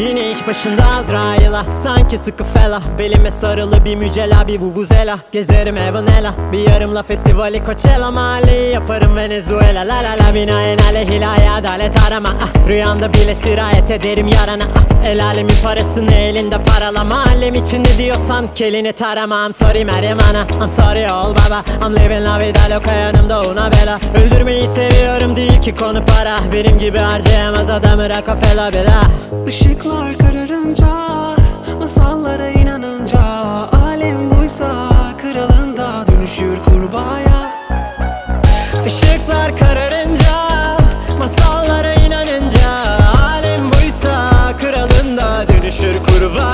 Yine iş başında Azrail'a Sanki sıkı fela Belime sarılı bir mücella bir vuvuzela. Gezerim Evanela Bir yarımla festivali Coachella Mahalleyi yaparım Venezuela La la la. Binaenaleyh ilahi adalet arama. Ah, Rüyanda bile sirayet ederim yarana. Ah, El alemin parasını elinde parala Mahallem içinde diyorsan kelini tarama. I'm sorry Meryem ana. I'm sorry ol baba. I'm living la vida loca yanımda una bela Öldürmeyi seviyorum değil ki konu para Benim gibi harcayamaz adamı Rockefeller bela Işıklar kararınca Masallara inanınca Alem buysa kralında dönüşür kurbağaya. Işıklar kararınca Masallara inanınca Alem buysa kralında dönüşür kurbağaya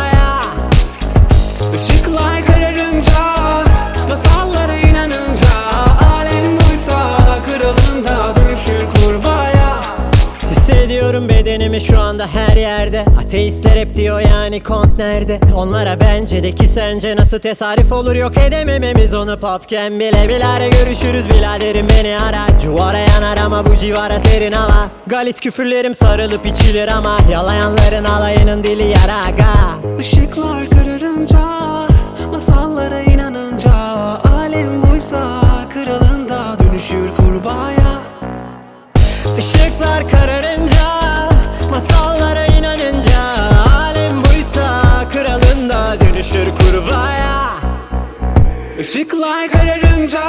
Bedenimi şu anda her yerde? Ateistler hep diyor yani kont nerede? Onlara bence de ki sence nasıl tesadüf olur? Yok edemememiz onu popken bile. Bilare görüşürüz biladerim beni ara. Cuvara yanar ama bu civara serin hava. Galis küfürlerim sarılıp içilir ama Yalayanların alayının dili yaraga Işıklar kararınca Masallara inanınca Alem buysa kralında dönüşür kurbağaya. Işıklar kararınca Masallara inanınca Alem buysa kralında dönüşür kurbağaya Işıklar kararınca